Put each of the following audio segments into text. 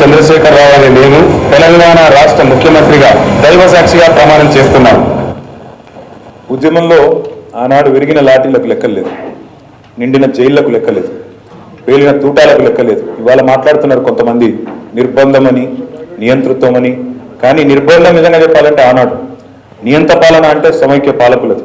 చంద్రశేఖరరావు అనే నేను తెలంగాణ రాష్ట్ర ముఖ్యమంత్రిగా దైవ సాక్షిగా ప్రమాణం చేస్తున్నాను. ఉద్యమంలో ఆనాడు విరిగిన లాఠీలకు లెక్కలేదు. నిండిన జైళ్ళకు లెక్కలేదు. పేలిన తూటాలకు లెక్కలేదు. ఇవాళ మాట్లాడుతున్నారు కొంతమంది నిర్బంధమని నియంతృత్వమని. కానీ నిర్బంధం నిజంగా చెప్పాలంటే ఆనాడు. నియంత పాలన అంటే సమైక్య పాలకులది.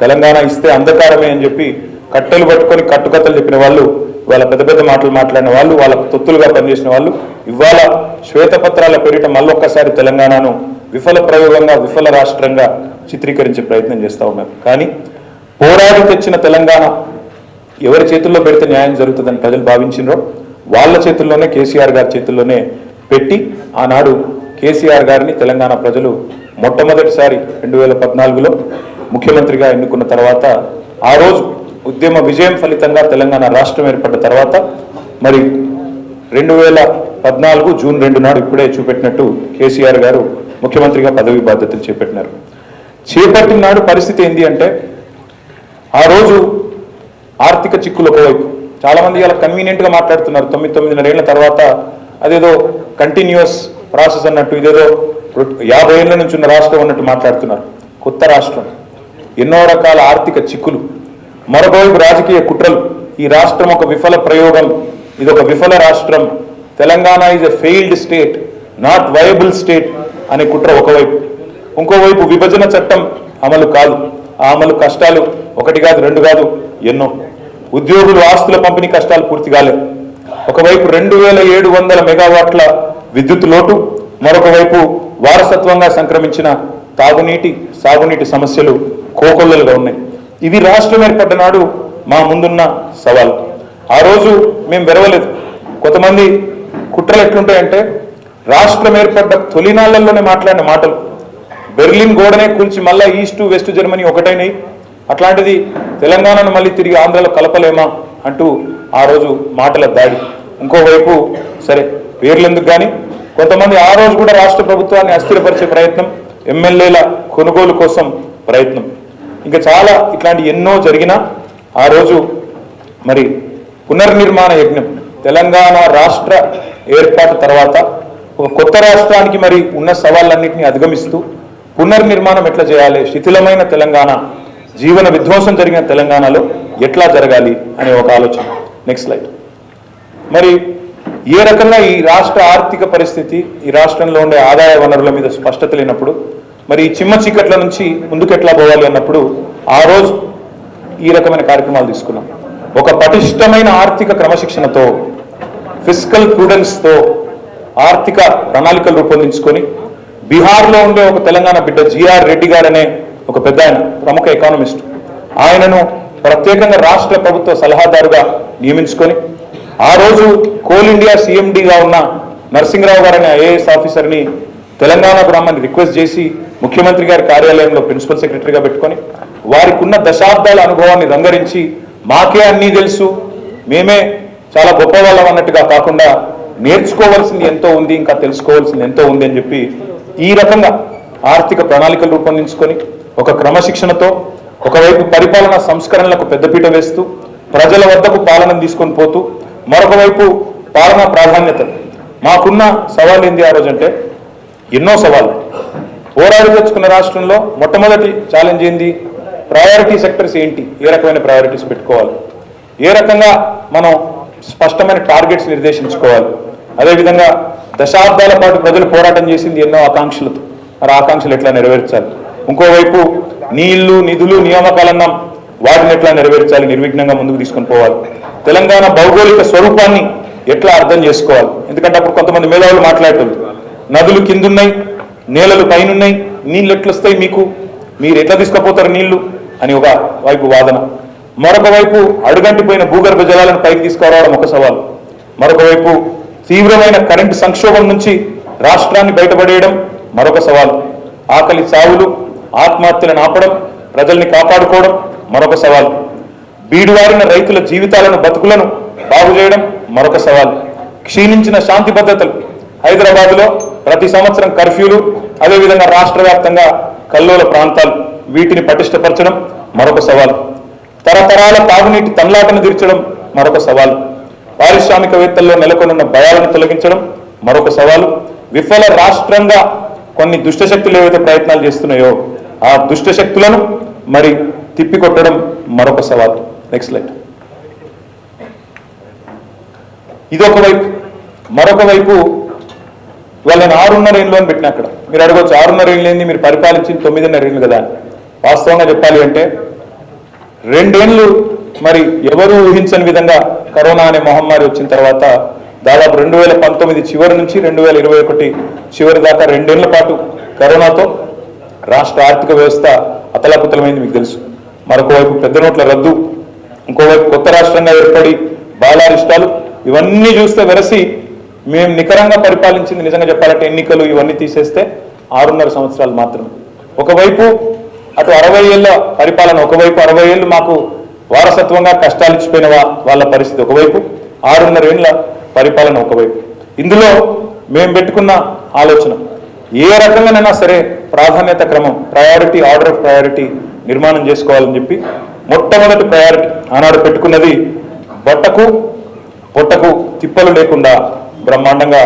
తెలంగాణ ఇస్తే అంధకారమే అని చెప్పి కట్టెలు పట్టుకొని కట్టుకథలు చెప్పిన వాళ్ళు ఇవాళ పెద్ద పెద్ద మాటలు మాట్లాడిన వాళ్ళు వాళ్ళ తొత్తులుగా పనిచేసిన వాళ్ళు ఇవాళ శ్వేతపత్రాల పేరిట మళ్ళొక్కసారి తెలంగాణను విఫల ప్రయోగంగా విఫల రాష్ట్రంగా చిత్రీకరించే ప్రయత్నం చేస్తూ ఉన్నారు కానీ పోరాడి తెచ్చిన తెలంగాణ ఎవరి చేతుల్లో పెడితే న్యాయం జరుగుతుందని ప్రజలు భావించినో వాళ్ళ చేతుల్లోనే కేసీఆర్ గారి చేతుల్లోనే పెట్టి ఆనాడు కేసీఆర్ గారిని తెలంగాణ ప్రజలు మొట్టమొదటిసారి రెండు వేల పద్నాలుగులో ముఖ్యమంత్రిగా ఎన్నుకున్న తర్వాత ఆ రోజు ఉద్యమ విజయం ఫలితంగా తెలంగాణ రాష్ట్రం ఏర్పడ్డ తర్వాత మరి రెండు వేల పద్నాలుగు జూన్ రెండు నాడు ఇప్పుడే చూపెట్టినట్టు కేసీఆర్ గారు ముఖ్యమంత్రిగా పదవి బాధ్యతలు చేపట్టినారు. చేపట్టిన నాడు పరిస్థితి ఏంటి అంటే ఆ రోజు ఆర్థిక చిక్కులు ఒకవైపు. చాలామంది ఇలా కన్వీనియంట్గా మాట్లాడుతున్నారు. తొమ్మిది తొమ్మిదిన్నరేళ్ళ తర్వాత అదేదో కంటిన్యూస్ ప్రాసెస్ అన్నట్టు ఇదేదో యాభై ఏళ్ళ నుంచి ఉన్న రాష్ట్రం అన్నట్టు మాట్లాడుతున్నారు. కొత్త రాష్ట్రం. ఎన్నో రకాల ఆర్థిక చిక్కులు. మరొకవైపు రాజకీయ కుట్రలు. ఈ రాష్ట్రం ఒక విఫల ప్రయోగం. ఇది ఒక విఫల రాష్ట్రం. Telangana is a failed state not viable state అనే కుట్ర ఒకవైపు. ఇంకోవైపు విభజన చట్టం అమలు కాదు. ఆ అమలు కష్టాలు ఒకటి కాదు రెండు కాదు ఎన్నో. ఉద్యోగులు ఆస్తుల పంపిణీ కష్టాలు పూర్తి కాలేదు ఒకవైపు రెండు వేల ఏడు వందల మెగావాట్ల విద్యుత్ లోటు మరొక వైపు వారసత్వంగా సంక్రమించిన తాగునీటి సాగునీటి సమస్యలు కోకొల్లలుగా ఉన్నాయి. ఇవి రాష్ట్రం ఏర్పడ్డ నాడు మా ముందున్న సవాల్. ఆ రోజు మేము వెరవలేదు. కొంతమంది కుట్రలు ఎట్లుంటాయంటే రాష్ట్రం ఏర్పడ్డ తొలినాళ్ళలోనే మాట్లాడిన మాటలు. బెర్లిన్ గోడనే కూల్చి మళ్ళా ఈస్ట్ వెస్ట్ జర్మనీ ఒకటైనాయి. అట్లాంటిది తెలంగాణను మళ్ళీ తిరిగి ఆంధ్రలో కలపలేమా అంటూ ఆ రోజు మాటల దాడి. ఇంకోవైపు సరే పేర్లెందుకు కానీ కొంతమంది ఆ రోజు కూడా రాష్ట్ర ప్రభుత్వాన్ని అస్థిరపరిచే ప్రయత్నం ఎమ్మెల్యేల కొనుగోలు కోసం ప్రయత్నం. ఇంకా చాలా ఇట్లాంటి ఎన్నో జరిగినా ఆ రోజు మరి పునర్నిర్మాణ యజ్ఞం తెలంగాణ రాష్ట్ర ఏర్పాటు తర్వాత ఒక కొత్త రాష్ట్రానికి మరి ఉన్న సవాళ్ళన్నింటినీ అధిగమిస్తూ పునర్నిర్మాణం ఎట్లా చేయాలి? శిథిలమైన తెలంగాణ జీవన విధ్వంసం జరిగిన తెలంగాణలో ఎట్లా జరగాలి అనే ఒక ఆలోచన. నెక్స్ట్ స్లైడ్ మరి ఏ రకంగా ఈ రాష్ట్ర ఆర్థిక పరిస్థితి ఈ రాష్ట్రంలో ఉండే ఆదాయ వనరుల మీద స్పష్టత లేనప్పుడు మరి ఈ చిమ్మ చీకట్ల నుంచి ముందుకెట్లా పోవాలి అన్నప్పుడు ఆ రోజు ఈ రకమైన కార్యక్రమాలు తీసుకున్నాం. ఒక పటిష్టమైన ఆర్థిక క్రమశిక్షణతో ఫిజికల్తో ఆర్థిక ప్రణాళికలు రూపొందించుకొని బీహార్లో ఉండే ఒక తెలంగాణ బిడ్డ జిఆర్ రెడ్డి గారు అనే ఒక పెద్ద ఆయన ప్రముఖ ఎకానమిస్ట్ ఆయనను ప్రత్యేకంగా రాష్ట్ర ప్రభుత్వ సలహాదారుగా నియమించుకొని ఆ రోజు కోల్ ఇండియా సీఎండీగా ఉన్న నరసింహరావు గారు అనే ఐఏఎస్ ఆఫీసర్ని తెలంగాణకు రమ్మని రిక్వెస్ట్ చేసి ముఖ్యమంత్రి గారి కార్యాలయంలో ప్రిన్సిపల్ సెక్రటరీగా పెట్టుకొని వారికి ఉన్న దశాబ్దాల అనుభవాన్ని రంగరించి మాకే అన్నీ తెలుసు. మేమే చాలా గొప్పవాళ్ళం అన్నట్టుగా కాకుండా నేర్చుకోవాల్సింది ఎంతో ఉంది ఇంకా తెలుసుకోవాల్సింది ఎంతో ఉంది అని చెప్పి ఈ రకంగా ఆర్థిక ప్రణాళికలు రూపొందించుకొని ఒక క్రమశిక్షణతో ఒకవైపు పరిపాలన సంస్కరణలకు పెద్దపీట వేస్తూ ప్రజల వద్దకు పాలన తీసుకొని పోతూ మరొక వైపు పాలనా ప్రాధాన్యత మాకున్న సవాల్ ఏంది ఆ రోజు అంటే ఎన్నో సవాళ్ళు. పోరాడి తెచ్చుకున్న రాష్ట్రంలో మొట్టమొదటి ఛాలెంజ్ ఏంది? ప్రయారిటీ సెక్టర్స్ ఏంటి? ఏ రకమైన ప్రయారిటీస్ పెట్టుకోవాలి? ఏ రకంగా మనం స్పష్టమైన టార్గెట్స్ నిర్దేశించుకోవాలి? అదేవిధంగా దశాబ్దాల పాటు ప్రజలు పోరాటం చేసింది ఎన్నో ఆకాంక్షలతో. మరి ఆకాంక్షలు ఎట్లా నెరవేర్చాలి? ఇంకోవైపు నీళ్ళు నిధులు నియామకాలన్నాం వాటిని ఎట్లా నెరవేర్చాలి? నిర్విఘ్నంగా ముందుకు తీసుకొని పోవాలి. తెలంగాణ భౌగోళిక స్వరూపాన్ని ఎట్లా అర్థం చేసుకోవాలి? ఎందుకంటే అప్పుడు కొంతమంది మేధావులు మాట్లాడుతుంది నదులు కిందున్నాయి నేలలు పైనున్నాయి నీళ్ళు ఎట్లా వస్తాయి మీకు? మీరు ఎట్లా తీసుకుపోతారు నీళ్ళు అని ఒక వైపు వాదన. మరొక వైపు అడుగంటిపోయిన భూగర్భ జలాలను పైకి తీసుకురావడం ఒక సవాల్. మరొక వైపు తీవ్రమైన కరెంటు సంక్షోభం నుంచి రాష్ట్రాన్ని బయటపడేయడం మరొక సవాల్. ఆకలి సావులు ఆత్మహత్యలను ఆపడం ప్రజల్ని కాపాడుకోవడం మరొక సవాల్. బీడువారిన రైతుల జీవితాలను బతుకులను బాగు చేయడం మరొక సవాల్. క్షీణించిన శాంతి భద్రతలు హైదరాబాద్లో ప్రతి సంవత్సరం కర్ఫ్యూలు అదేవిధంగా రాష్ట్ర వ్యాప్తంగా కల్లోల ప్రాంతాలు వీటిని పటిష్టపరచడం మరొక సవాలు. తరతరాల తాగునీటి తన్లాటను తీర్చడం మరొక సవాలు. పారిశ్రామికవేత్తల్లో నెలకొనున్న భయాలను తొలగించడం మరొక సవాలు. విఫల రాష్ట్రంగా కొన్ని దుష్టశక్తులు ఏవైతే ప్రయత్నాలు చేస్తున్నాయో ఆ దుష్టశక్తులను మరి తిప్పికొట్టడం మరొక సవాలు. నెక్స్ట్ లైట్ ఇదొక వైపు. మరొక వైపు ఇవాళ నేను ఆరున్నర ఏళ్ళు అని పెట్టిన అక్కడ. మీరు అడగవచ్చు ఆరున్నర ఏళ్ళు ఏంది? మీరు పరిపాలించింది తొమ్మిదిన్నర ఏళ్ళు కదా. వాస్తవంగా చెప్పాలి అంటే రెండేళ్ళు మరి ఎవరు ఊహించని విధంగా కరోనా అనే మహమ్మారి వచ్చిన తర్వాత దాదాపు రెండు వేల పంతొమ్మిది చివరి నుంచి రెండు వేల ఇరవై ఒకటి చివరి దాకా రెండేళ్ళ పాటు కరోనాతో రాష్ట్ర ఆర్థిక వ్యవస్థ అతలాకుతలమైంది మీకు తెలుసు. మరొకవైపు పెద్ద నోట్ల రద్దు ఇంకోవైపు కొత్త రాష్ట్రంగా ఏర్పడి బాలారిష్టాలు ఇవన్నీ చూస్తే వెరసి మేము నికరంగా పరిపాలించింది నిజంగా చెప్పాలంటే ఎన్నికలు ఇవన్నీ తీసేస్తే ఆరున్నర సంవత్సరాలు మాత్రమే. ఒకవైపు అటు అరవై ఏళ్ళ పరిపాలన ఒకవైపు అరవై ఏళ్ళు మాకు వారసత్వంగా కష్టాలు ఇచ్చిపోయిన వాళ్ళ పరిస్థితి ఒకవైపు ఆరున్నర ఏళ్ళ పరిపాలన ఒకవైపు. ఇందులో మేము పెట్టుకున్న ఆలోచన ఏ రకంగానైనా సరే ప్రాధాన్యత క్రమం ప్రయారిటీ ఆర్డర్ ఆఫ్ ప్రయారిటీ నిర్మాణం చేసుకోవాలని చెప్పి మొట్టమొదటి ప్రయారిటీ ఆనాడు పెట్టుకున్నది బట్టకు పొట్టకు తిప్పలు లేకుండా బ్రహ్మాండంగా